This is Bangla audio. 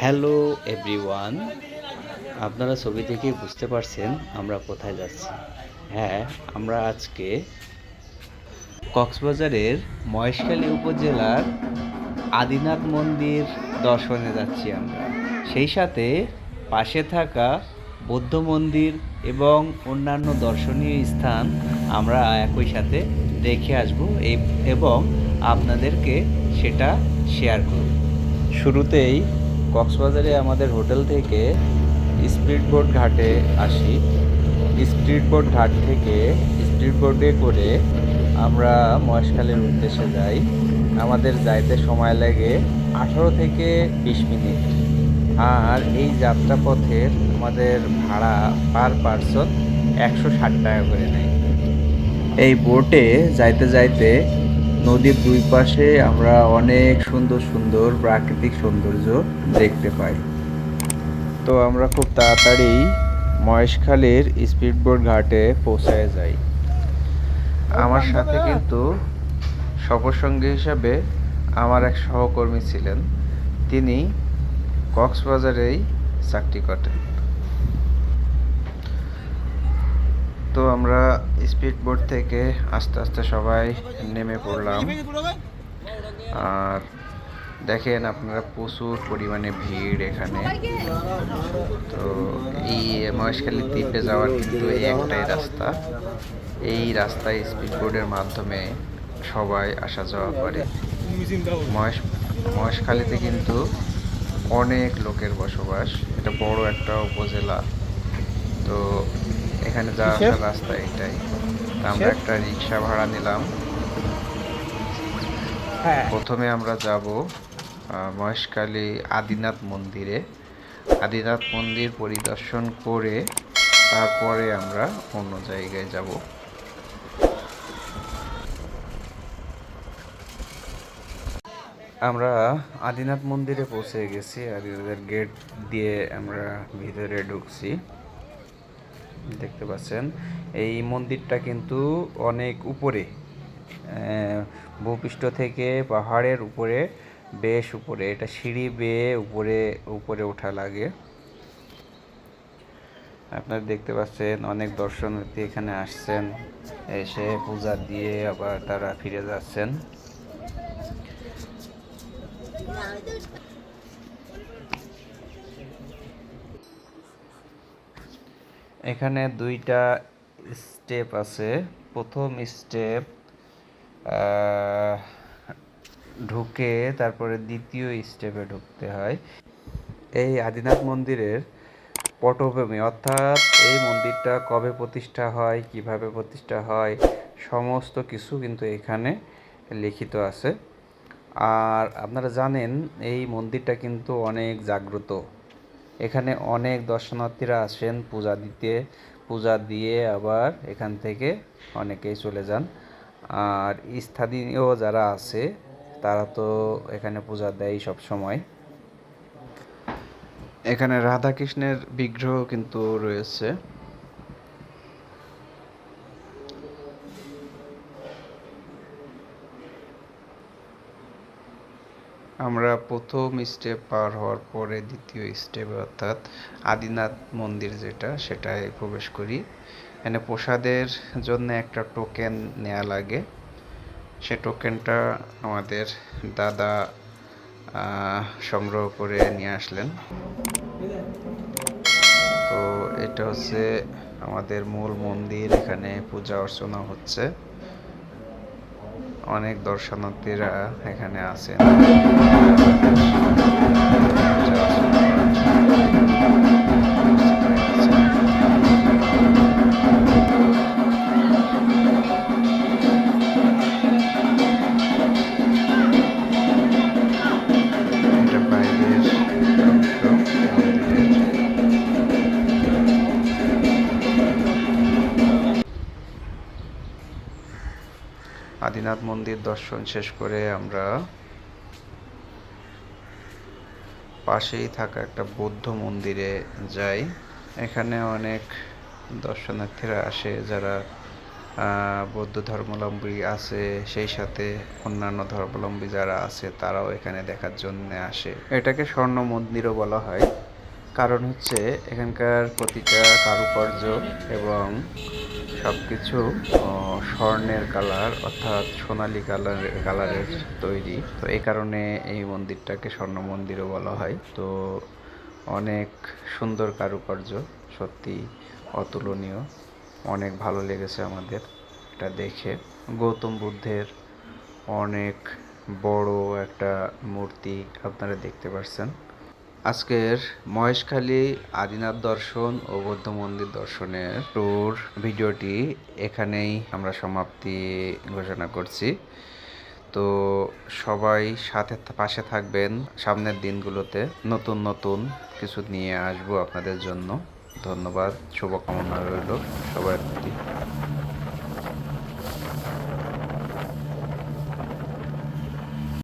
Hello everyone. আপনারা ছবি দেখেই বুঝতে পারছেন আমরা কোথায় যাচ্ছি। হ্যাঁ আমরা আজকে কক্সবাজারের মহেশখালী উপজেলার আদিনাথ মন্দির দর্শনে যাচ্ছি আমরা। সেই সাথে পাশে থাকা বৌদ্ধ মন্দির এবং অন্যান্য দর্শনীয় স্থান আমরা একই সাথে দেখে আসব। এবং আপনাদেরকে সেটা শেয়ার করব। শুরুতেই কক্সবাজারে আমাদের হোটেল থেকে স্পিড বোট ঘাটে আসি। স্পিড বোট ঘাট থেকে স্পিড বোটে করে আমরা মহেশখালীর উদ্দেশ্যে যাই। আমাদের যাইতে সময় লাগে আঠারো থেকে বিশ মিনিট। আর এই যাত্রা যাত্রাপথের আমাদের ভাড়া পার পারসন একশো ষাট টাকা করে নেয়। এই বোটে যাইতে যাইতে নদীর দুই পাশে আমরা অনেক সুন্দর সুন্দর প্রাকৃতিক সৌন্দর্য দেখতে পাই। তো আমরা খুব তাড়াতাড়ি মহেশখালীর স্পিডবোট ঘাটে পৌঁছায় যাই। আমার সাথে কিন্তু সফরসঙ্গী হিসাবে আমার এক সহকর্মী ছিলেন। তিনি কক্সবাজারেই চাকরি করেন। তো আমরা স্পিড বোট থেকে আস্তে আস্তে সবাই নেমে পড়লাম। আর দেখেন আপনারা প্রচুর পরিমাণে ভিড় এখানে। তো এই মহেশখালী দ্বীপে যাওয়ার কিন্তু এই একটাই রাস্তা। এই রাস্তায় স্পিড বোর্ডের মাধ্যমে সবাই আসা যাওয়া করে। মহেশ, মহেশখালীতে কিন্তু অনেক লোকের বসবাস। এটা বড় একটা উপজেলা। তো এখানে যাওয়া আসার রাস্তা এটাই। আমরা একটা রিক্সা ভাড়া নিলাম। হ্যাঁ। প্রথমে আমরা যাব আহ, মহেশখালী আদিনাথ মন্দিরে। আদিনাথ মন্দির পরিদর্শন করে তারপরে আমরা অন্য জায়গায় যাব। আমরা আদিনাথ মন্দিরে পৌঁছে গেছি আদিনাথের গেট দিয়ে আমরা ভিতরে ঢুকছি। দেখতে পাচ্ছেন। এই মন্দিরটা কিন্তু অনেক উপরে ভূপৃষ্ঠ থেকে পাহাড়ের উপরে, বেশ উপরে। এটা সিঁড়ি বেয়ে উপরে উপরে ওঠা লাগে। আপনারা দেখতে পাচ্ছেন অনেক দর্শনার্থী এখানে আসছেন, এসে পূজা দিয়ে আবার তারা ফিরে যাচ্ছেন। এখানে দুইটা স্টেপ আছে। প্রথম স্টেপ ঢুকে তারপরে দ্বিতীয় স্টেপে ঢুকতে হয়। এই আদিনাথ মন্দিরের পটভূমি, অর্থাৎ এই মন্দিরটা কবে প্রতিষ্ঠা হয়, কীভাবে প্রতিষ্ঠা হয়, সমস্ত কিছু কিন্তু এখানে লিখিত আছে। আর আপনারা জানেন, এই মন্দিরটা কিন্তু অনেক জাগ্রত। এখানে অনেক দর্শনার্থীরা আসেন পূজা দিতে। পূজা দিয়ে আবার এখান থেকে অনেকেই চলে যান। আর স্থানীয় যারা আছে, তারা তো এখানে পূজা দেয় সব সময় এখানে রাধা কৃষ্ণের বিগ্রহ কিন্তু রয়েছে। আমরা প্রথম স্টেপ পার হওয়ার পরে দ্বিতীয় স্টেপ অর্থাৎ আদিনাথ মন্দির যেটা, সেটায় প্রবেশ করি। এখানে প্রসাদের জন্য একটা টোকেন নেওয়া লাগে। সে টোকেনটা আমাদের দাদা সংগ্রহ করে নিয়ে আসলেন। তো এটা হচ্ছে আমাদের মূল মন্দির, এখানে পূজা অর্চনা হচ্ছে। অনেক দর্শনার্থীরা এখানে আছেন। আদিনাথ মন্দির দর্শন শেষ করে আমরা পাশেই থাকা একটা বৌদ্ধ মন্দিরে যাই। এখানে অনেক দর্শনার্থীরা আসে যারা বৌদ্ধ ধর্মাবলম্বী আছে, সেই সাথে অন্যান্য ধর্মাবলম্বী যারা আছে তারাও এখানে দেখার জন্য আসে। এটাকে স্বর্ণ মন্দিরও বলা হয়। কারণ হচ্ছে এখানকার প্রতিটা কারুকার্য এবং সবকিছু আহ, স্বর্ণের কালার অর্থাৎ সোনালী কালার কালারের তৈরি। তো এই কারণে এই মন্দিরটাকে স্বর্ণ মন্দিরও বলা হয়। তো অনেক সুন্দর কারুকার্য সত্যি অতুলনীয়। অনেক ভালো লেগেছে আমাদের এটা দেখে। গৌতম বুদ্ধের অনেক বড় একটা মূর্তি আপনারা দেখতে পাচ্ছেন আজকের মহেশখালী আদিনাথ দর্শন ও বৌদ্ধ মন্দির দর্শনের ট্যুর ভিডিওটি এখানেই আমরা সমাপ্তি ঘোষণা করছি। তো সবাই সাথে পাশে থাকবেন সামনের দিনগুলোতে। নতুন নতুন কিছু নিয়ে আসব আপনাদের জন্য। ধন্যবাদ, শুভকামনা রইল সবার প্রতি